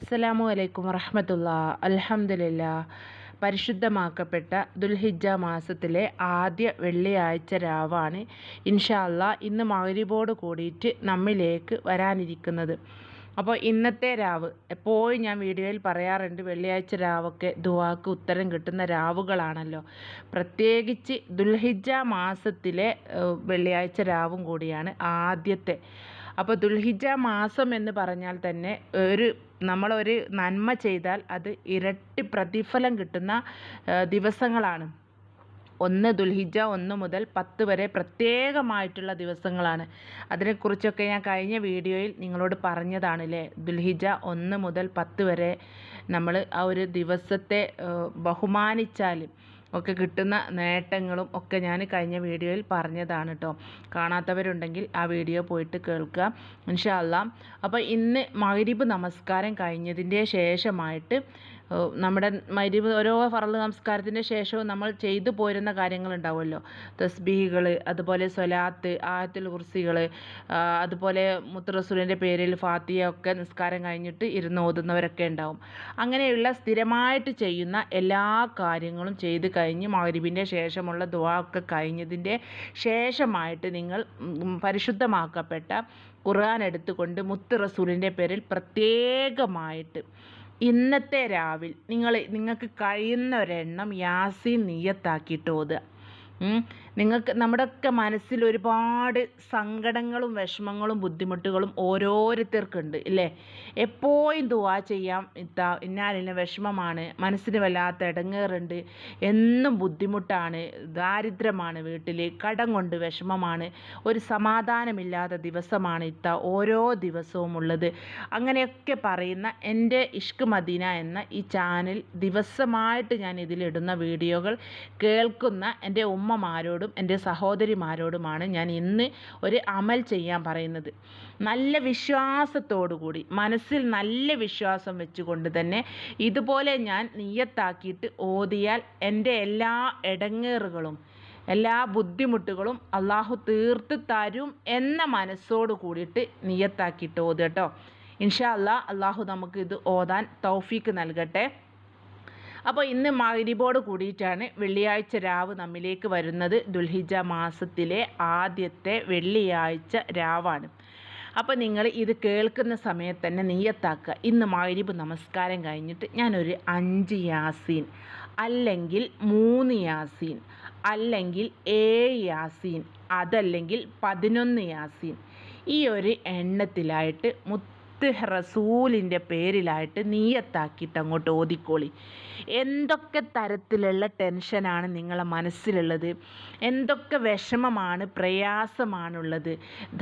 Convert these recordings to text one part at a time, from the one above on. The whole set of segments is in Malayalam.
അസ്സലാമു അലൈക്കും വറഹമത്തുള്ള. അലഹമില്ല പരിശുദ്ധമാക്കപ്പെട്ട ദുൽഹിജ മാസത്തിലെ ആദ്യ വെള്ളിയാഴ്ച രാവാണ് ഇൻഷാല്ല ഇന്ന് മഗ്രിബോട് കൂടിയിട്ട് നമ്മിലേക്ക് വരാനിരിക്കുന്നത്. അപ്പോൾ ഇന്നത്തെ രാവ് എപ്പോഴും ഞാൻ വീഡിയോയിൽ പറയാറുണ്ട് വെള്ളിയാഴ്ച രാവൊക്കെ ദുവാക്ക് ഉത്തരം കിട്ടുന്ന രാവുകളാണല്ലോ. പ്രത്യേകിച്ച് ദുൽഹിജ മാസത്തിലെ വെള്ളിയാഴ്ച രാവും കൂടിയാണ് ആദ്യത്തെ. അപ്പോൾ ദുൽഹിജ മാസം എന്ന് പറഞ്ഞാൽ തന്നെ ഒരു നമ്മളൊരു നന്മ ചെയ്താൽ അത് ഇരട്ടി പ്രതിഫലം കിട്ടുന്ന ദിവസങ്ങളാണ്. ഒന്ന് ദുൽഹിജ ഒന്ന് മുതൽ പത്ത് വരെ പ്രത്യേകമായിട്ടുള്ള ദിവസങ്ങളാണ്. അതിനെക്കുറിച്ചൊക്കെ ഞാൻ കഴിഞ്ഞ വീഡിയോയിൽ നിങ്ങളോട് പറഞ്ഞതാണ് അല്ലേ ദുൽഹിജ ഒന്ന് മുതൽ പത്ത് വരെ നമ്മൾ ആ ഒരു ദിവസത്തെ ബഹുമാനിച്ചാൽ ഒക്കെ കിട്ടുന്ന നേട്ടങ്ങളും ഒക്കെ ഞാൻ കഴിഞ്ഞ വീഡിയോയിൽ പറഞ്ഞതാണ് കേട്ടോ കാണാത്തവരുണ്ടെങ്കിൽ ആ വീഡിയോ പോയിട്ട് കേൾക്കുക. ഇൻഷാ അള്ളാ. അപ്പോൾ ഇന്ന് മഗ്രിബ് നമസ്കാരം കഴിഞ്ഞതിന്റെ ശേഷമായിട്ട് നമ്മുടെ മഗ്രിബ് ഓരോ ഫർൾ നമസ്കാരത്തിന്റെ ശേഷവും നമ്മൾ ചെയ്തു പോരുന്ന കാര്യങ്ങളുണ്ടാവുമല്ലോ. തസ്ബീഹുകൾ അതുപോലെ സ്വലാത്ത് ആയത്തുൽ കുർസികൾ അതുപോലെ മുത്തറസൂലിന്റെ പേരിൽ ഫാത്തിയ ഒക്കെ നിസ്കാരം കഴിഞ്ഞിട്ട് ഇരുന്ന് ഓതുന്നവരൊക്കെ ഉണ്ടാവും. അങ്ങനെയുള്ള സ്ഥിരമായിട്ട് ചെയ്യുന്ന എല്ലാ കാര്യങ്ങളും ചെയ്ത് കഴിഞ്ഞ് മഗ്രിബിന്റെ ശേഷമുള്ള ദുആ ഒക്കെ കഴിഞ്ഞതിന്റെ ശേഷമായിട്ട് നിങ്ങൾ പരിശുദ്ധമാക്കപ്പെട്ട ഖുർആൻ എടുത്തുകൊണ്ട് മുത്ത് റസൂലിന്റെ പേരിൽ പ്രത്യേകമായിട്ട് ഇന്നത്തെ രാവിൽ നിങ്ങൾ നിങ്ങൾക്ക് കഴിയുന്ന ഒരെണ്ണം യാസീൻ നീയത്താക്കിയിട്ട് ഓതുക. നിങ്ങൾക്ക് നമ്മുടെയൊക്കെ മനസ്സിൽ ഒരുപാട് സങ്കടങ്ങളും വിഷമങ്ങളും ബുദ്ധിമുട്ടുകളും ഓരോരുത്തർക്കുണ്ട് ഇല്ലേ? എപ്പോഴും ദുവാ ചെയ്യാം ഇത്ത ഇന്നാലിന് വിഷമമാണ് മനസ്സിന് വല്ലാത്ത ഇടങ്ങേറുണ്ട് എന്നും ബുദ്ധിമുട്ടാണ് ദാരിദ്ര്യമാണ് വീട്ടിൽ കടം കൊണ്ട് വിഷമമാണ് ഒരു സമാധാനമില്ലാത്ത ദിവസമാണ് ഇത്ത ഓരോ ദിവസവും ഉള്ളത്. അങ്ങനെയൊക്കെ പറയുന്ന എന്റെ ഇഷ്ക് മദീന എന്ന ഈ ചാനൽ ദിവസമായിട്ട് ഞാൻ ഇതിലിടുന്ന വീഡിയോകൾ കേൾക്കുന്ന എന്റെ ഉമ്മമാരോടും എന്റെ സഹോദരിമാരോടുമാണ് ഞാൻ ഇന്ന് ഒരു അമൽ ചെയ്യാൻ പറയുന്നത്. നല്ല വിശ്വാസത്തോടു കൂടി മനസ്സിൽ നല്ല വിശ്വാസം വെച്ചുകൊണ്ട് തന്നെ ഇതുപോലെ ഞാൻ നീയത്താക്കിയിട്ട് ഓതിയാൽ എന്റെ എല്ലാ ഇടങ്ങേറുകളും എല്ലാ ബുദ്ധിമുട്ടുകളും അള്ളാഹു തീർത്ത് തരും എന്ന മനസ്സോട് കൂടിയിട്ട് നീയത്താക്കിയിട്ട് ഓതുകേട്ടോ ഇൻഷാ അല്ലാ അള്ളാഹു നമുക്ക് ഇത് ഓതാൻ തൗഫീക്ക് നൽകട്ടെ. അപ്പോൾ ഇന്ന് മഗ്രിബോട് കൂടിയിട്ടാണ് വെള്ളിയാഴ്ച രാവ് നമ്മിലേക്ക് വരുന്നത്. ദുൽഹിജ മാസത്തിലെ ആദ്യത്തെ വെള്ളിയാഴ്ച രാവാണ്. അപ്പോൾ നിങ്ങൾ ഇത് കേൾക്കുന്ന സമയത്ത് തന്നെ നെയ്യത്താക്കുക. ഇന്ന് മഗ്രിബ് നമസ്കാരം കഴിഞ്ഞിട്ട് ഞാനൊരു അഞ്ച് യാസീൻ അല്ലെങ്കിൽ മൂന്ന് യാസീൻ അല്ലെങ്കിൽ ഏഴ് യാസീൻ അതല്ലെങ്കിൽ പതിനൊന്ന് യാസീൻ ഈ ഒരു എണ്ണത്തിലായിട്ട് മുത്ത് റസൂലിന്റെ പേരിലായിട്ട് നീയത്താക്കിയിട്ട് അങ്ങോട്ട് ഓതിക്കോളി. എന്തൊക്കെ തരത്തിലുള്ള ടെൻഷനാണ് നിങ്ങളെ മനസ്സിലുള്ളത്? എന്തൊക്കെ വിഷമമാണ് പ്രയാസമാണുള്ളത്?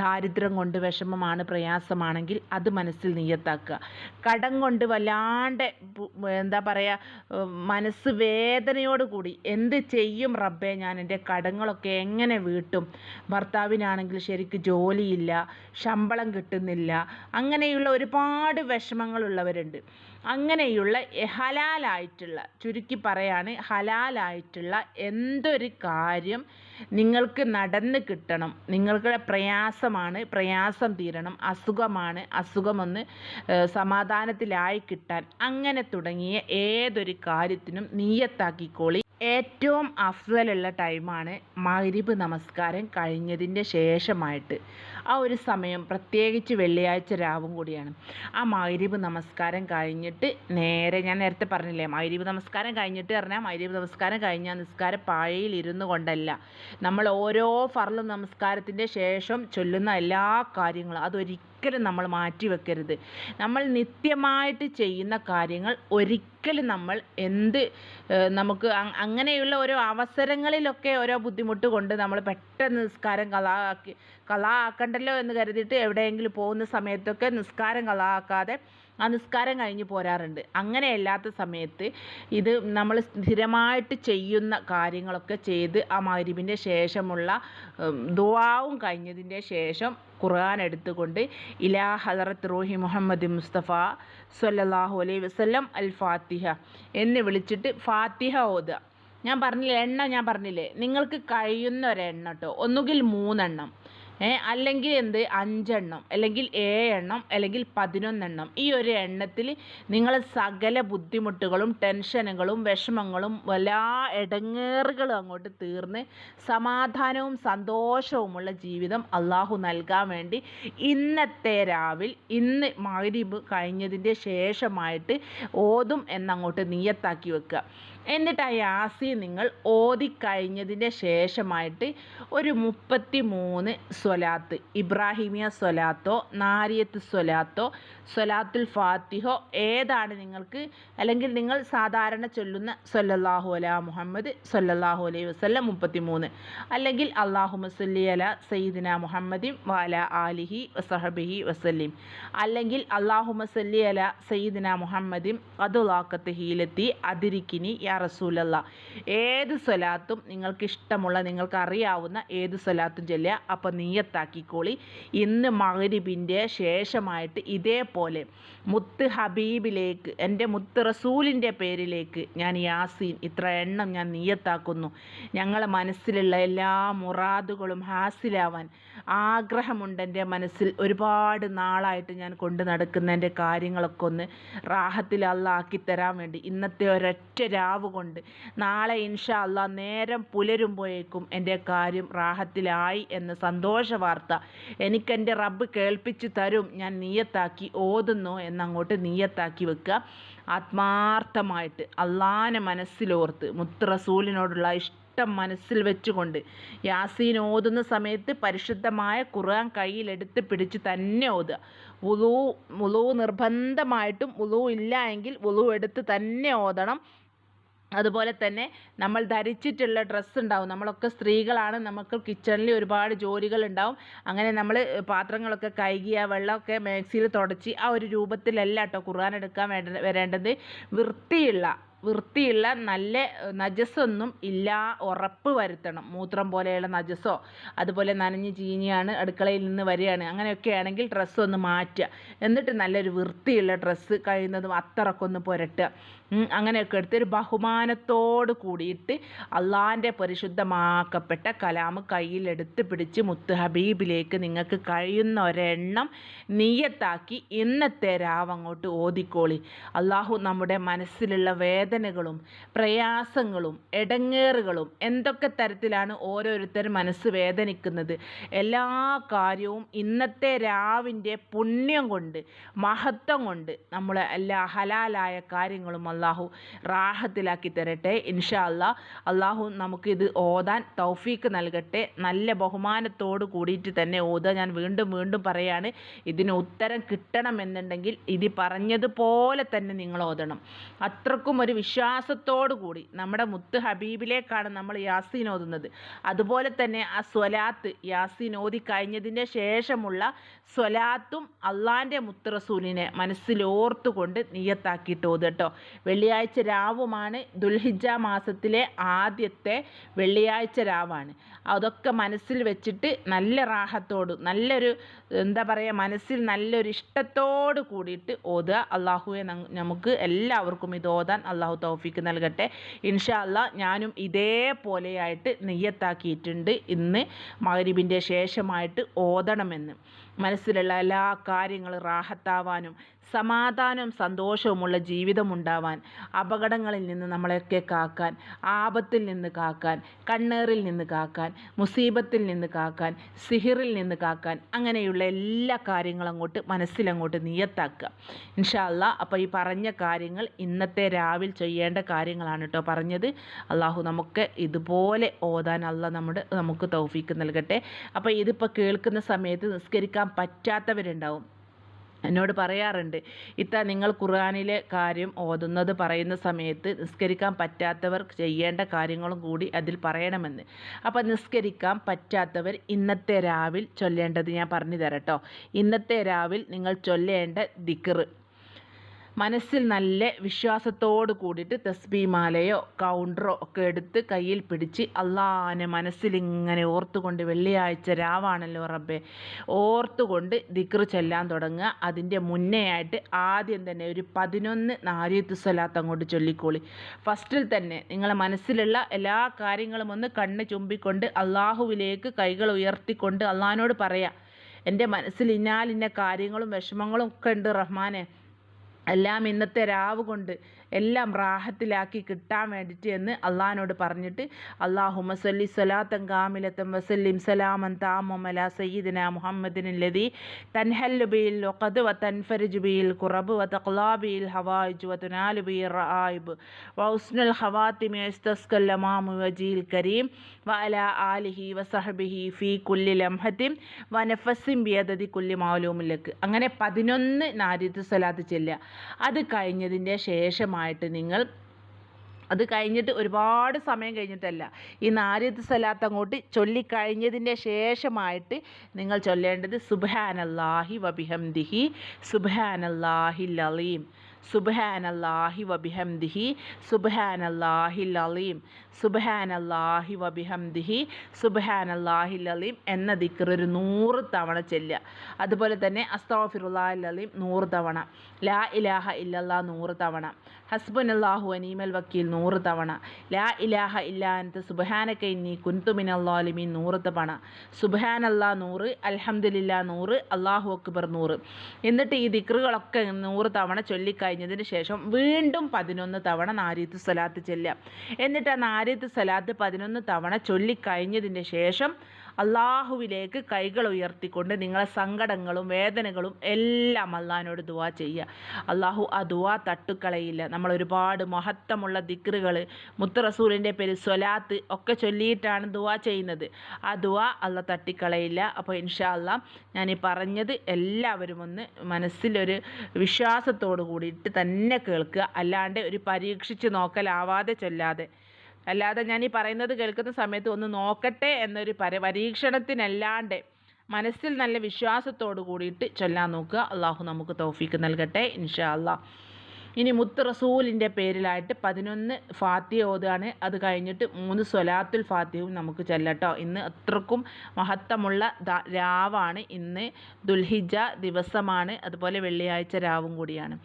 ദാരിദ്ര്യം കൊണ്ട് വിഷമമാണ് പ്രയാസമാണെങ്കിൽ അത് മനസ്സിൽ നീയത്താക്കുക. കടം കൊണ്ട് വല്ലാണ്ട് എന്താ പറയുക മനസ്സ് വേദനയോട് കൂടി എന്ത് ചെയ്യും റബ്ബേ ഞാൻ എന്റെ കടങ്ങളൊക്കെ എങ്ങനെ വീട്ടും? ഭർത്താവിനാണെങ്കിൽ ശരിക്ക് ജോലിയില്ല ശമ്പളം കിട്ടുന്നില്ല അങ്ങനെയുള്ള ഒരുപാട് വിഷമങ്ങളുള്ളവരുണ്ട്. അങ്ങനെയുള്ള ഹലാലായിട്ടുള്ള ചുരുക്കി പറയാണ് ഹലാലായിട്ടുള്ള എന്തൊരു കാര്യം നിങ്ങൾക്ക് നടന്ന് കിട്ടണം. നിങ്ങൾക്കുള്ള പ്രയാസമാണ് പ്രയാസം തീരണം അസുഖമാണ് അസുഖമൊന്ന് സമാധാനത്തിലായി കിട്ടാൻ. അങ്ങനെ തുടങ്ങിയ ഏതൊരു കാര്യത്തിനും നീയത്താക്കിക്കോളി. ഏറ്റവും അഫ്സലുള്ള ടൈമാണ് മഗ്രിബ് നമസ്കാരം കഴിഞ്ഞതിന്റെ ശേഷമായിട്ട്. ആ ഒരു സമയം പ്രത്യേകിച്ച് വെള്ളിയാഴ്ച രാവും കൂടിയാണ്. ആ മൈരീബ് നമസ്കാരം കഴിഞ്ഞിട്ട് നേരെ ഞാൻ നേരത്തെ പറഞ്ഞില്ലേ മൈരീബ് നമസ്കാരം കഴിഞ്ഞിട്ട് പറഞ്ഞാൽ മൈരീബ് നമസ്കാരം കഴിഞ്ഞാൽ നിസ്കാര പായയിൽ ഇരുന്നു കൊണ്ടല്ല. നമ്മൾ ഓരോ ഫർൾ നമസ്കാരത്തിന്റെ ശേഷം ചൊല്ലുന്ന എല്ലാ കാര്യങ്ങളും അതൊരിക്കലും നമ്മൾ മാറ്റി വെക്കരുത്. നമ്മൾ നിത്യമായിട്ട് ചെയ്യുന്ന കാര്യങ്ങൾ ഒരിക്കലും നമ്മൾ എന്ത് നമുക്ക് അങ്ങനെയുള്ള ഓരോ അവസരങ്ങളിലൊക്കെ ഓരോ ബുദ്ധിമുട്ട് കൊണ്ട് നമ്മൾ പെട്ടെന്ന് നിസ്കാരം കലാ ആക്കി കലാ ആക്കണ്ടല്ലോ എന്ന് കരുതിയിട്ട് എവിടെയെങ്കിലും പോകുന്ന സമയത്തൊക്കെ നിസ്കാരം കളാക്കാതെ ആ നിസ്കാരം കഴിഞ്ഞ് പോരാറുണ്ട്. അങ്ങനെയല്ലാത്ത സമയത്ത് ഇത് നമ്മൾ സ്ഥിരമായിട്ട് ചെയ്യുന്ന കാര്യങ്ങളൊക്കെ ചെയ്ത് ആ മഗ്രിബിന്റെ ശേഷമുള്ള ദുവാവും കഴിഞ്ഞതിന്റെ ശേഷം ഖുർആൻ എടുത്തുകൊണ്ട് ഇലാ ഹസറത്ത് റൂഹി മുഹമ്മദ് മുസ്തഫ സല്ലല്ലാഹു അലൈഹി വസല്ലം അൽ ഫാത്തിഹ എന്ന് വിളിച്ചിട്ട് ഫാത്തിഹ ഓതുക. ഞാൻ പറഞ്ഞില്ലേ എണ്ണ ഞാൻ പറഞ്ഞില്ലേ? നിങ്ങൾക്ക് കഴിയുന്ന ഒരെണ്ണം കേട്ടോ ഒന്നുകിൽ മൂന്നെണ്ണം. അല്ലെങ്കിൽ എന്ത്? അഞ്ചെണ്ണം അല്ലെങ്കിൽ ഏഴെണ്ണം അല്ലെങ്കിൽ പതിനൊന്നെണ്ണം. ഈ ഒരു എണ്ണത്തിൽ നിങ്ങൾ സകല ബുദ്ധിമുട്ടുകളും ടെൻഷനുകളും വിഷമങ്ങളും എല്ലാ ഇടങ്ങേറുകളും അങ്ങോട്ട് തീർന്ന് സമാധാനവും സന്തോഷവുമുള്ള ജീവിതം അള്ളാഹു നൽകാൻ വേണ്ടി ഇന്നത്തെ രാവിൽ ഇന്ന് മഗ്‌രിബ് കഴിഞ്ഞതിന്റെ ശേഷമായിട്ട് ഓതും എന്നങ്ങോട്ട് നിയത്താക്കി വെക്കുക. എന്നിട്ട് ആ യാസി നിങ്ങൾ ഓതിക്കഴിഞ്ഞതിന്റെ ശേഷമായിട്ട് ഒരു മുപ്പത്തി മൂന്ന് സ്വലാത്ത്. ഇബ്രാഹിമിയ സ്വലാത്തോ നാരിയത്ത് സ്വലാത്തോ സ്വലാത്തുൽ ഫാത്തിഹോ ഏതാണ് നിങ്ങൾക്ക് അല്ലെങ്കിൽ നിങ്ങൾ സാധാരണ ചൊല്ലുന്ന സൊല്ലാഹു അല മുഹമ്മദ് സൊല്ലാഹു അലൈഹി വസല്ലം മുപ്പത്തി മൂന്ന് അല്ലെങ്കിൽ അള്ളാഹു മസല്ലി അല സയ്യിദിന മുഹമ്മദിൻ വാല ആലിഹി വസഹബിഹി വസല്ലിം. അല്ലെങ്കിൽ അള്ളാഹു മസല്ലി അല സയ്യിദിന മുഹമ്മദിൻ അതുലാക്കത്ത് ഹീലത്തി അതിരിക്കിനി യാ റസൂലല്ല. ഏത് സ്വലാത്തും നിങ്ങൾക്ക് ഇഷ്ടമുള്ള നിങ്ങൾക്ക് അറിയാവുന്ന ഏത് സ്വലാത്തും ചൊല്ലുക. അപ്പം നീയത്താക്കിക്കോളി ഇന്ന് മഹരിബിന്റെ ശേഷമായിട്ട് ഇതേപോലെ മുത്ത് ഹബീബിലേക്ക് എന്റെ മുത്ത് റസൂലിന്റെ പേരിലേക്ക് ഞാൻ യാസീൻ ഇത്ര എണ്ണം ഞാൻ നീയത്താക്കുന്നു. ഞങ്ങളെ മനസ്സിലുള്ള എല്ലാ മുറാദുകളും ഹാസിലാവാൻ ആഗ്രഹമുണ്ട് എന്റെ മനസ്സിൽ. ഒരുപാട് നാളായിട്ട് ഞാൻ കൊണ്ടു നടക്കുന്ന എന്റെ കാര്യങ്ങളൊക്കെ ഒന്ന് റാഹത്തിൽ അള്ളാക്കി തരാൻ വേണ്ടി ഇന്നത്തെ ഒരൊറ്റ രാവ് കൊണ്ട് നാളെ ഇൻഷാ അല്ലാ നേരം പുലരുമ്പോഴേക്കും എന്റെ കാര്യം റാഹത്തിലായി എന്ന സന്തോഷ വാർത്ത എനിക്കെന്റെ റബ്ബ് കേൾപ്പിച്ച് തരും. ഞാൻ നീയത്താക്കി ഓതുന്നു എന്നങ്ങോട്ട് നീയത്താക്കി വെക്കുക. ആത്മാർത്ഥമായിട്ട് അള്ളാനെ മനസ്സിലോർത്ത് മുത്തറസൂലിനോടുള്ള ഇഷ്ടം മനസ്സിൽ വെച്ചുകൊണ്ട് യാസീൻ ഓതുന്ന സമയത്ത് പരിശുദ്ധമായ ഖുർആൻ കയ്യിലെടുത്ത് പിടിച്ച് തന്നെ ഓതുക. ഉളു ഉളു നിർബന്ധമായിട്ടും ഉളു ഇല്ല എങ്കിൽ ഉളു എടുത്ത് തന്നെ ഓതണം. അതുപോലെ തന്നെ നമ്മൾ ധരിച്ചിട്ടുള്ള ഡ്രസ്സ് ഉണ്ടാവും. നമ്മളൊക്കെ സ്ത്രീകളാണ്. നമുക്ക് കിച്ചണിൽ ഒരുപാട് ജോലികൾ ഉണ്ടാവും അങ്ങനെ നമ്മൾ പാത്രങ്ങളൊക്കെ കഴുകി ആ വെള്ളമൊക്കെ മാക്സിയിൽ തുടച്ച് ആ ഒരു രൂപത്തിലല്ല കേട്ടോ ഖുർആൻ എടുക്കാൻ വേണ്ട വരേണ്ടത്. വൃത്തിയുള്ള വൃത്തിയുള്ള നല്ല നജസ്സൊന്നും ഇല്ല ഉറപ്പ് വരുത്തണം. മൂത്രം പോലെയുള്ള നജസ്സോ അതുപോലെ നനഞ്ഞ് ചീഞ്ഞാണ് അടുക്കളയിൽ നിന്ന് വരികയാണ്. അങ്ങനെയൊക്കെ ആണെങ്കിൽ ഡ്രസ്സ് ഒന്ന് മാറ്റുക. എന്നിട്ട് നല്ലൊരു വൃത്തിയുള്ള ഡ്രസ്സ് കഴിയുന്നതും അത്തറൊക്കെ ഒന്ന് പുരട്ടുക. അങ്ങനെയൊക്കെ എടുത്ത് ഒരു ബഹുമാനത്തോട് കൂടിയിട്ട് അള്ളാന്റെ പരിശുദ്ധമാക്കപ്പെട്ട കലാമ് കയ്യിലെടുത്ത് പിടിച്ച് മുത്ത് ഹബീബിലേക്ക് നിങ്ങൾക്ക് കഴിയുന്ന ഒരെണ്ണം നീയത്താക്കി ഇന്നത്തെ രാവ് അങ്ങോട്ട് ഓതിക്കോളി. അള്ളാഹു നമ്മുടെ മനസ്സിലുള്ള വേദനകളും പ്രയാസങ്ങളും ഇടങ്ങേറുകളും എന്തൊക്കെ തരത്തിലാണ് ഓരോരുത്തർ മനസ്സ് വേദനിക്കുന്നത്? എല്ലാ കാര്യവും ഇന്നത്തെ രാവിന്റെ പുണ്യം കൊണ്ട് മഹത്വം കൊണ്ട് നമ്മൾ എല്ലാ ഹലാലായ കാര്യങ്ങളും അള്ളാഹു റാഹത്തിലാക്കി തരട്ടെ. ഇൻഷാ അല്ലാ അള്ളാഹു നമുക്കിത് ഓതാൻ തൗഫീക്ക് നൽകട്ടെ. നല്ല ബഹുമാനത്തോട് കൂടിയിട്ട് തന്നെ ഓതുക. ഞാൻ വീണ്ടും വീണ്ടും പറയാണ് ഇതിന് ഉത്തരം കിട്ടണമെന്നുണ്ടെങ്കിൽ ഇത് പറഞ്ഞതുപോലെ തന്നെ നിങ്ങൾ ഓതണം. അത്രക്കും ഒരു വിശ്വാസത്തോടു കൂടി നമ്മുടെ മുത്ത് ഹബീബിലേക്കാണ് നമ്മൾ യാസീൻ ഓതുന്നത് അതുപോലെ തന്നെ ആ സ്വലാത്ത് യാസീൻ ഓതി കഴിഞ്ഞതിന്റെ ശേഷമുള്ള സ്വലാത്തും അള്ളാന്റെ മുത്ത് റസൂലിനെ മനസ്സിലോർത്തുകൊണ്ട് നീയത്താക്കിയിട്ട് ഓത് കേട്ടോ വെള്ളിയാഴ്ച രാവുമാണ് ദുൽഹിജ മാസത്തിലെ ആദ്യത്തെ വെള്ളിയാഴ്ച രാവാണ്. അതൊക്കെ മനസ്സിൽ വെച്ചിട്ട് നല്ല റാഹത്തോട് നല്ലൊരു എന്താ പറയുക മനസ്സിൽ നല്ലൊരു ഇഷ്ടത്തോട് കൂടിയിട്ട് ഓതുക. അള്ളാഹുവെ നമുക്ക് എല്ലാവർക്കും ഇത് ഓതാൻ അള്ളാഹു തൗഫീക്ക് നൽകട്ടെ. ഇൻഷാ അല്ലാ ഞാനും ഇതേപോലെയായിട്ട് നെയ്യത്താക്കിയിട്ടുണ്ട് ഇന്ന് മകരിബിന്റെ ശേഷമായിട്ട് ഓതണമെന്ന്. മനസ്സിലുള്ള എല്ലാ കാര്യങ്ങളും റാഹത്താവാനും സമാധാനവും സന്തോഷവുമുള്ള ജീവിതമുണ്ടാവാൻ അപകടങ്ങളിൽ നിന്ന് നമ്മളെയൊക്കെ കാക്കാൻ ആപത്തിൽ നിന്ന് കാക്കാൻ കണ്ണേറിൽ നിന്ന് കാക്കാൻ മുസീബത്തിൽ നിന്ന് കാക്കാൻ സിഹിറിൽ നിന്ന് കാക്കാൻ അങ്ങനെയുള്ള എല്ലാ കാര്യങ്ങളും അങ്ങോട്ട് മനസ്സിലങ്ങോട്ട് നിയത്താക്കുക. ഇൻഷാല്ല അപ്പോൾ ഈ പറഞ്ഞ കാര്യങ്ങൾ ഇന്നത്തെ രാവിലെ ചെയ്യേണ്ട കാര്യങ്ങളാണ് കേട്ടോ പറഞ്ഞത്. അള്ളാഹു നമുക്ക് ഇതുപോലെ ഓതാൻ അല്ല നമ്മുടെ നമുക്ക് തൗഫീക്ക് നൽകട്ടെ. അപ്പോൾ ഇതിപ്പോൾ കേൾക്കുന്ന സമയത്ത് നിസ്കരിക്കാൻ പറ്റാത്തവരുണ്ടാവും. എന്നോട് പറയാറുണ്ട് ഇത്ത നിങ്ങൾ ഖുർആാനിലെ കാര്യം ഓതുന്നത് പറയുന്ന സമയത്ത് നിസ്കരിക്കാൻ പറ്റാത്തവർ ചെയ്യേണ്ട കാര്യങ്ങളും കൂടി അതിൽ പറയണമെന്ന്. അപ്പോൾ നിസ്കരിക്കാൻ പറ്റാത്തവർ ഇന്നത്തെ രാവിൽ ചൊല്ലേണ്ടത് ഞാൻ പറഞ്ഞു തരട്ടോ ഇന്നത്തെ രാവിൽ നിങ്ങൾ ചൊല്ലേണ്ട ദിക്റ്. മനസ്സിൽ നല്ല വിശ്വാസത്തോട് കൂടിയിട്ട് തസ്ബീമാലയോ കൗണ്ടറോ ഒക്കെ എടുത്ത് കയ്യിൽ പിടിച്ച് അള്ളാഹാനെ മനസ്സിലിങ്ങനെ ഓർത്തുകൊണ്ട് വെള്ളിയാഴ്ച രാവാണല്ലോ റബ്ബെ. ഓർത്തുകൊണ്ട് ദിക്റ് ചെല്ലാൻ തുടങ്ങുക. അതിന്റെ മുന്നേ ആയിട്ട് ആദ്യം തന്നെ ഒരു പതിനൊന്ന് നാരിയത്ത് സ്വലാത്ത് അങ്ങോട്ട് ചൊല്ലിക്കോളി. ഫസ്റ്റിൽ തന്നെ നിങ്ങളെ മനസ്സിലുള്ള എല്ലാ കാര്യങ്ങളും ഒന്ന് കണ്ണ് ചുംബിക്കൊണ്ട് അള്ളാഹുവിലേക്ക് കൈകൾ ഉയർത്തിക്കൊണ്ട് അള്ളഹാനോട് പറയാം. എന്റെ മനസ്സിൽ ഇന്നാലിന്ന കാര്യങ്ങളും വിഷമങ്ങളും ഒക്കെ ഉണ്ട് റഹ്മാനെ. എല്ലാം ഇന്നത്തെ രാവ് കൊണ്ട് എല്ലാം റാഹത്തിലാക്കി കിട്ടാൻ വേണ്ടിയിട്ട് എന്ന് അള്ളഹാനോട് പറഞ്ഞിട്ട് അള്ളാഹു മസല്ലി സലാത്തം കാമിലത്തം വസല്ലിം സലാമൻ താമല സയ്യിദിന മുഹമ്മദിൻ ലതി തൻഹല്ലുബിയിൽ ഒക്കത് വ തൻഫരജുബിയിൽ കുറബ് വ തഖ്ലാബിയിൽ ഹവായിജ് വ തുനാലുബിയിൽ റായിബ് വ ഉസ്നുൽ ഹവാത്തിമി വജീൽ കരീം വ അല ആലിഹി വ സഹബിഹി ഫി കുല്ലി ലംഹത്തിം വ നഫസിം ബിയദതി കുല്ലി മാലൂമിലേക്ക് അങ്ങനെ പതിനൊന്ന് നാരിത്ത് സ്വലാത്ത് ചെല്ലുക. അത് കഴിഞ്ഞതിന്റെ ശേഷമായിട്ട് നിങ്ങൾ അത് കഴിഞ്ഞിട്ട് ഒരുപാട് സമയം കഴിഞ്ഞിട്ടല്ല. ഈ നാരിയത്ത് സലാത്ത് അങ്ങോട്ട് ചൊല്ലിക്കഴിഞ്ഞതിന്റെ ശേഷമായിട്ട് നിങ്ങൾ ചൊല്ലേണ്ടത് സുബാനല്ലാഹി വബിഹംദിഹി സുബാനല്ലാഹി ലളീം സുബാനല്ലാഹി വബിഹംദിഹി സുബാനല്ലാഹി ലലീം സുബാനല്ലാഹി വബിഹംദിഹി സുബാനല്ലാഹി ലലീം എന്ന ദിക്കർ ഒരു നൂറ് തവണ ചെല്ലുക. അതുപോലെ തന്നെ അസ്താഫിറുല്ലാഹി ലലീം നൂറ് തവണ. ലാ ഇലാഹ ഇല്ലല്ലാ നൂറ് തവണ. ഹസ്ബുനല്ലാഹു അനീമൽ വക്കീൽ നൂറ് തവണ. ലാ ഇലാഹ ഇല്ലാനത്ത് സുബഹാനക്ക ഇന്നി കുന്തുമിനല്ലാലിമീൻ നൂറ് തവണ. സുബഹാനല്ലാ നൂറ് അൽഹംദുലില്ലാ നൂറ് അള്ളാഹു അക്ബർ നൂറ്. എന്നിട്ട് ഈ ദിക്റുകളൊക്കെ നൂറ് തവണ ചൊല്ലിക്കഴിഞ്ഞതിന് ശേഷം വീണ്ടും പതിനൊന്ന് തവണ നാരീത്ത് സ്വലാത്ത് ചെല്ലുക. എന്നിട്ട് ആ നാരീത്ത് സലാത്ത് പതിനൊന്ന് തവണ ചൊല്ലിക്കഴിഞ്ഞതിന് ശേഷം അള്ളാഹുവിലേക്ക് കൈകൾ ഉയർത്തിക്കൊണ്ട് നിങ്ങളെ സങ്കടങ്ങളും വേദനകളും എല്ലാം അള്ളഹാനോട് ദുവാ ചെയ്യുക. അള്ളാഹു ആ ദുവാ തട്ടുക്കളയില്ല നമ്മൾ ഒരുപാട് മഹത്വമുള്ള ദിക്റുകൾ മുത്ത് റസൂലിന്റെ പേര് സ്വലാത്ത് ഒക്കെ ചൊല്ലിയിട്ടാണ് ദുവാ ചെയ്യുന്നത്. ആ ദുവാ അള്ള തട്ടിക്കളയില്ല. അപ്പോൾ ഇൻഷാ അല്ല ഞാൻ ഈ പറഞ്ഞത് എല്ലാവരും ഒന്ന് മനസ്സിലൊരു വിശ്വാസത്തോടു കൂടിയിട്ട് തന്നെ കേൾക്കുക. അല്ലാണ്ട് ഒരു പരീക്ഷിച്ച് നോക്കലാവാതെ ചൊല്ലാതെ. അല്ലാതെ ഞാൻ ഈ പറയുന്നത് കേൾക്കുന്ന സമയത്ത് ഒന്ന് നോക്കട്ടെ എന്നൊരു പര പരീക്ഷണത്തിനല്ലാണ്ട് മനസ്സിൽ നല്ല വിശ്വാസത്തോടു കൂടിയിട്ട് ചൊല്ലാൻ നോക്കുക. അള്ളാഹു നമുക്ക് തൗഫീക്ക് നൽകട്ടെ ഇൻഷാ അള്ളാഹ് ഇനി മുത്ത് റസൂലിന്റെ പേരിലായിട്ട് പതിനൊന്ന് ഫാത്തിയ ഓതാണ് അത് കഴിഞ്ഞിട്ട് മൂന്ന് സ്വലാത്തുൽ ഫാത്തിയവും നമുക്ക് ചെല്ലട്ടോ. ഇന്ന് അത്രക്കും മഹത്വമുള്ള രാവാണ്. ഇന്ന് ദുൽഹിജ ദിവസമാണ്. അതുപോലെ വെള്ളിയാഴ്ച രാവും കൂടിയാണ്.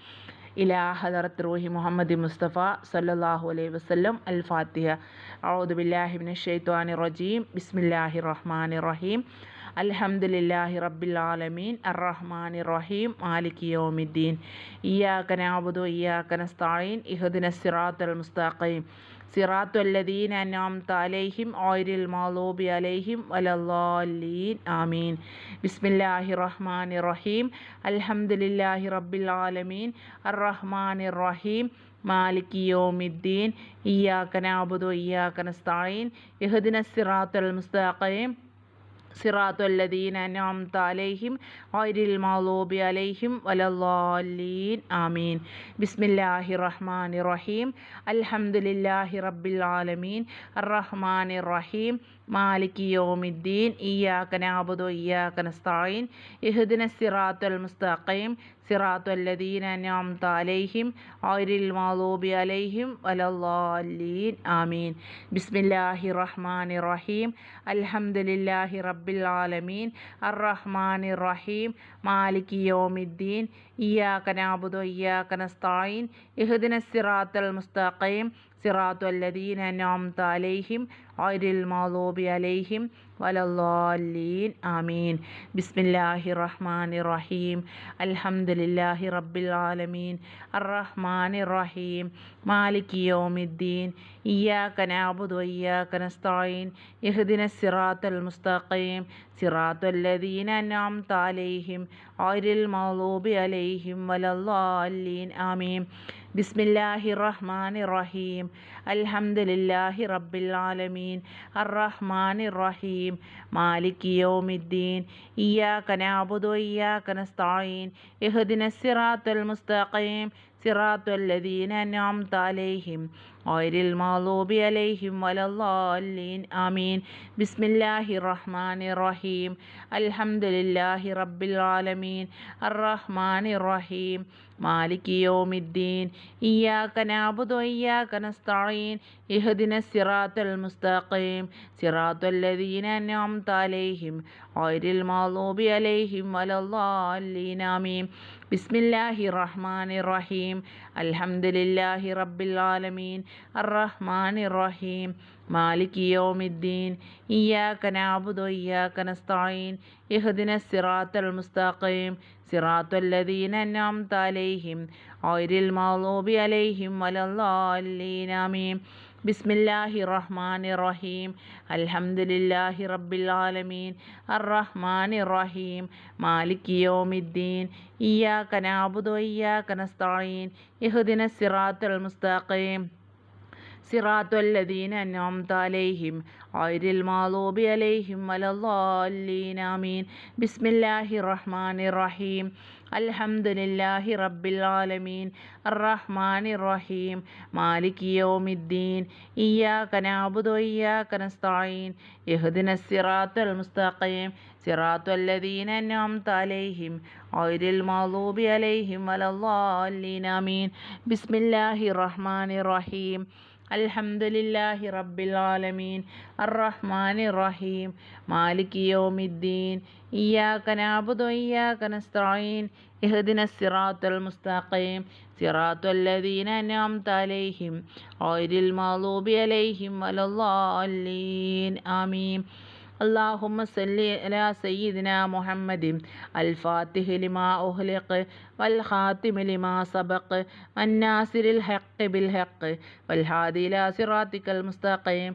ഇലാ ഹദറത്ത് റൂഹി മുഹമ്മദ് മുസ്തഫ സല്ലല്ലാഹു അലൈഹി വസല്ലം അൽ ഫാത്തിഹ ബില്ലാഹി മിനശ് റജീം. ബിസ്മില്ലാഹിർ റഹ്മാനിർ റഹീം. അൽഹംദുലില്ലാഹി റബ്ബിൽ ആലമീൻ. അർറഹ്മാനി റഹീം. മാലിക് യൗമിദ്ദീൻ. ഇയ്യാക നഅബുദു ഇയ്യാക നസ്തഈൻ. ഇഹ്ദിന സിറാത്തൽ മുസ്തഖീം. സിറാത്തു അല്ലദീൻ അനാംത അലൈഹിം ഓയിരിൽ മാലൂബി അലൈഹിം വലല്ലാലീൻ. ആമീൻ. ബിസ്മില്ലാഹി റഹ്മാനി റഹീം അൽഹംദുലില്ലാഹി റബ്ബിൽ ആലമീൻ. അർറഹ്മാനി റഹീം മാലിക് യോമിദ്ദീൻ. ഇയ്യാക അബുദു ഇയ്യാക നസ്തഈൻ യഹദിന സിറാത്തുൽ മുസ്തഖീം. സിറാത്തുല്ലദീൻ അനാംത അലൈഹിം ഐരിൽ മാലൂബി അലൈഹിം വലല്ലാലീൻ ആമീൻ. ബിസ്മില്ലാഹി റഹ്മാൻ റഹീം അൽഹംദുലില്ലാഹി റബ്ബിൽ ആലമീൻ. റഹ്മാൻ റഹീം മാലിക് യോമിദ്ദീൻ. ഇയാക്കനാബുദു ഇയാക്കനസ്തായിൻ ഇഹുദിന സിറാത്തുൽ മുസ്തഖീം. സിറാത്തു അല്ലദീന അനാംത അലൈഹിം ഐരിൽ മാലൂബി അലൈഹിം വലല്ലാലീൻ ആമീൻ. ബിസ്മില്ലാഹി റഹ്മാൻ റഹീം അൽഹംദുലില്ലാഹി റബ്ബിൽ ആലമീൻ അർറഹ്മാൻ റഹീം മാലിക് യോമിദ്ദീൻ ഇയാക്കനാബുദോ ഇയാക്കനസ്തായിൻ ഇഹ്ദിന സിറാത്തൽ മുസ്തഖീം സിറാത്തു അല്ലദീൻ അനാംത അലൈഹിം ഐരിൽ മാലൂബി അലൈഹിം വലല്ലാലീൻ ആമീൻ. ബിസ്മില്ലാഹി റഹ്മാൻ റഹീം അൽഹംദുലില്ലാഹി റബ്ബിൽ ആലമീൻ. അറഹ്മാൻ റഹീം മാലിക് യോമിദ്ദീൻ. ഇയ്യാക്ക നഅബുദു വയ്യാക്ക നസ്തഈൻ ഇഹ്ദിന സിറാത്തൽ മുസ്തഖീം. സിറാത്തൽ ലദീന അനാംത അലൈഹിം ഐരിൽ മാലൂബി അലൈഹിം വലല്ലാലീൻ ആമീൻ. ബിസ്മില്ലാഹി റഹ്മാൻ റഹീം അൽഹംദുലില്ലാഹി റബ്ബിൽ ആലമീൻ അർ അറഹ്മാൻ റഹീം മാലിക് യോമിദ്ദീൻ. ഇയ്യാക നഅബുദു ഇയ്യാക നസ്തഈൻ. ഇഹ്ദിനസ് സിറാത്തൽ മുസ്തഖീം. സിറാത്തൽ ലദീന അൻഅംത അലൈഹിം. ഗൈറിൽ മഗ്ദൂബി അലൈഹിം വലദ്ദാലീൻ. ആമീൻ. ബിസ്മില്ലാഹി റഹ്മാനി റഹീം അൽഹംദുലില്ലാഹി റബ്ബിൽ ആലമീൻ അർ അർറഹ്മാനി റഹീം മാലിക് യോമിദ്ദീൻ ഇയ്യാക്ക നാബുദു ഇയ്യാക്ക നസ്തഈൻ ഇഹ്ദിന സിറാത്തൽ മുസ്തഖീം സിറാത്തൽ അൻഅംത അലൈഹിം ഗൈറിൽ മഗ്ദൂബി അലൈഹിം വലദ്ദാലീൻ ആമീൻ. ബിസ്മില്ലാഹി റഹ്മാനി റഹീം. അൽഹംദുലില്ലാഹി റബ്ബിൽ ആലമീൻ. അർ റഹ്മാനി റഹീം. മാലിക് യോമിദ്ദീൻ ഇയാക്ക നാബുദോ ഇയാക്ക നസ്തായിൻ ഇഹ്ദിന സിറാത്തൽ മുസ്താഖീം സിറാത്തല്ലദീന അൻഅംത അലൈഹിം ഗൈറിൽ മഗ്ദൂബി അലൈഹിം വലദ്ദാല്ലീൻ ആമീൻ. ബിസ്മില്ലാഹി റഹ്മാൻ റഹീം. അൽഹംദുലില്ലാഹി റബ്ബിൽ ആലമീൻ. അർ അർറഹ്മാൻ റഹീം മാലിക് യോമിദ്ദീൻ ഇയാക്ക നാബുദോ ഇയാക്ക നസ്തായിൻ. ഇഹ്ദിന സിറാത്തൽ മുസ്താഖീം. സിറാത്തുല്ലദീന അൻഅംത അലൈഹിം ഗൈരിൽ മാലൂബി അലൈഹിം വലദ്ദാലീൻ ആമീൻ. ബിസ്മില്ലാഹിർ റഹ്മാനിർ റഹീം. അൽഹംദുലില്ലാഹി റബ്ബിൽ ആലമീൻ. അർറഹ്മാനിർ റഹീം മാലിക് യൗമിദ്ദീൻ. ഇയ്യാക നഅബുദു വഇയ്യാക നസ്തഈൻ ഇഹ്ദിനസ് സിറാത്തൽ മുസ്തഖീം. സിറാത്തല്ലദീന അൻഅംത അലൈഹിം ഗൈരിൽ മാലൂബി അലൈഹിം വലദ്ദാലീൻ ആമീൻ. ബിസ്മില്ലാഹിർ റഹ്മാനിർ റഹീം അൽഹംദുലില്ലാഹി റബ്ബിൽ ആലമീൻ. അറഹ്മാൻ റഹീം മാലിക് യോമിദ്ദീൻ. ഇയാക്ക നാബുദു ഇയാക്ക നസ്തഈൻ. ഇഹ്ദിന സിറാത്തുൽ മുസ്തഖീം. സിറാത്തുൽ ലദീന അൻഅംത അലൈഹിം. ഗൈരിൽ മഗ്ദൂബി അലൈഹിം വലല്ലാലീൻ ആമീൻ. نستعين اهدنا الصراط المستقيم صراط الذين أنعمت عليهم غير المغضوب عليهم ولا الضالين آمين بسم الله الرحمن الرحيم الحمد لله رب العالمين الرحمن الرحيم مالك يوم الدين إياك نعبد وإياك نستعين اهدنا الصراط المستقيم صراط الذين أنعمت عليهم غير المغضوب عليهم ولا الضالين آمين اللهم صل على سيدنا محمد الفاتح لما أغلق والخاتم لما سبق والناصر الحق بالحق والهادي إلى صراطك المستقيم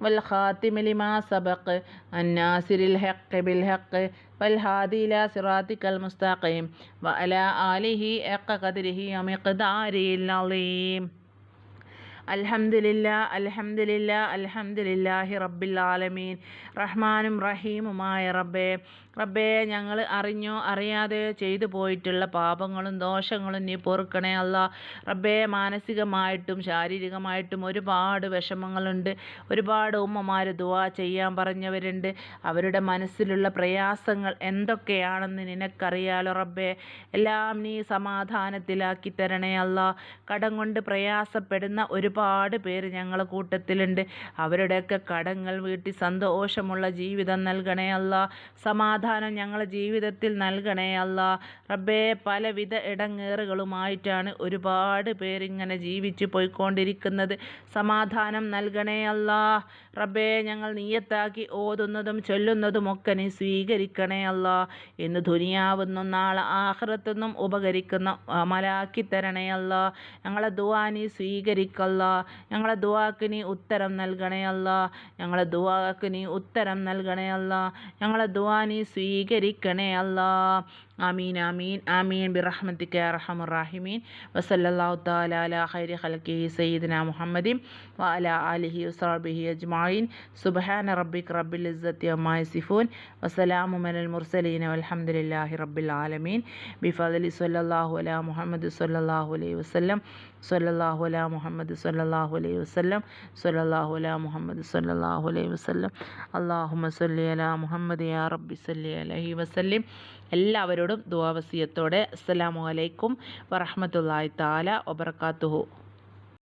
വൽ ഖാത്തിമിലിമാ സബക്ക് അന്നാസിരിൽ ഹക്ക് ബിൽ ഹക്ക് വൽ ഹാദില സിറാത്തിക്കൽ മുസ്താഖീം വ അല ആലിഹി എക്ക കതിരിഹി അമിഖ്ദാരിൽ അലീം അൽഹംദില്ല അൽഹംദില്ല അൽഹംദില്ലാഹി റബ്ബിൽ ആലമീൻ റഹ്മാനും റഹീമുമായ റബ്ബേ റബ്ബേ ഞങ്ങൾ അറിഞ്ഞോ അറിയാതെ ചെയ്തു പോയിട്ടുള്ള പാപങ്ങളും ദോഷങ്ങളും നീ പൊറുക്കണേ അല്ല. റബ്ബേ മാനസികമായിട്ടും ശാരീരികമായിട്ടും ഒരുപാട് വിഷമങ്ങളുണ്ട്. ഒരുപാട് ഉമ്മമാർ ദുവാ ചെയ്യാൻ പറഞ്ഞവരുണ്ട്. അവരുടെ മനസ്സിലുള്ള പ്രയാസങ്ങൾ എന്തൊക്കെയാണെന്ന് നിനക്കറിയാലോ റബ്ബേ. എല്ലാം നീ സമാധാനത്തിലാക്കി തരണേ അല്ല. കടം കൊണ്ട് പ്രയാസപ്പെടുന്ന ഒരുപാട് പേര് ഞങ്ങൾ കൂട്ടത്തിലുണ്ട്. അവരുടെയൊക്കെ കടങ്ങൾ വീട്ടി സന്തോഷമുള്ള ജീവിതം നൽകണേ അല്ല. സമാധാനം ഞങ്ങളുടെ ജീവിതത്തിൽ നൽകണേ അല്ല. റബ്ബേ പലവിധ ഇടങ്ങേറുകളുമായിട്ടാണ് ഒരുപാട് പേരിങ്ങനെ ജീവിച്ചു പോയിക്കൊണ്ടിരിക്കുന്നത്. സമാധാനം നൽകണേ അല്ല. റബ്ബേ ഞങ്ങൾ നീയത്താക്കി ഓതുന്നതും ചൊല്ലുന്നതും ഒക്കെ നീ സ്വീകരിക്കണേ അല്ല. ഇന്ന് ദുനിയാവുന്നും നാളെ ആഹ്റത്തൊന്നും ഉപകരിക്കുന്ന അമലാക്കി തരണേ അല്ല. ഞങ്ങളെ ദുവാ നീ സ്വീകരിക്കല്ല. ഞങ്ങളെ ദുവാക്ക് നീ ഉത്തരം നൽകണേ അല്ല. ഞങ്ങളെ ദുവാക്ക് നീ ഉത്തരം നൽകണേ അല്ല. ഞങ്ങളെ ദുവാ നീ സ്വീകരിക്കണേ അല്ല. ആമീൻ ആമീൻ ആമീൻ ബിറഹ്മത്തിക്ക അർഹമുറാഹിമീൻ വസല്ലല്ലാഹു തആല അലാ ഖൈരി ഖൽഖിഹി സയ്യിദിന മുഹമ്മദിൻ വഅല ആലിഹി വസഹബിഹി അജ്മഈൻ സുബ്ഹാന റബ്ബിക റബ്ബിൽ ഇസ്സത്തി അമ്മാ യസിഫൂൻ വസലാമു അലൽ മുർസലീൻ വൽഹംദുലില്ലാഹി റബ്ബിൽ ആലമീൻ ബിഫദ്ലി സ്വല്ലല്ലാഹു അലാ മുഹമ്മദ് സ്വല്ലല്ലാഹു അലൈഹി വസല്ലം സ്വല്ലല്ലാഹു അലാ മുഹമ്മദ് സ്വല്ലല്ലാഹു അലൈഹി വസല്ലം സ്വല്ലല്ലാഹു അലാ മുഹമ്മദ് സ്വല്ലല്ലാഹു അലൈഹി വസല്ലം അല്ലാഹുമ്മ സ്വല്ലി അലാ മുഹമ്മദ് യാ റബ്ബി സ്വല്ലി അലൈഹി വസല്ലം എല്ലാവരോടും ദുവാവസിയത്തോടെ അസ്സലാമു അലൈക്കും വറഹ്മത്തുള്ളാഹി തആല വബറകാതുഹു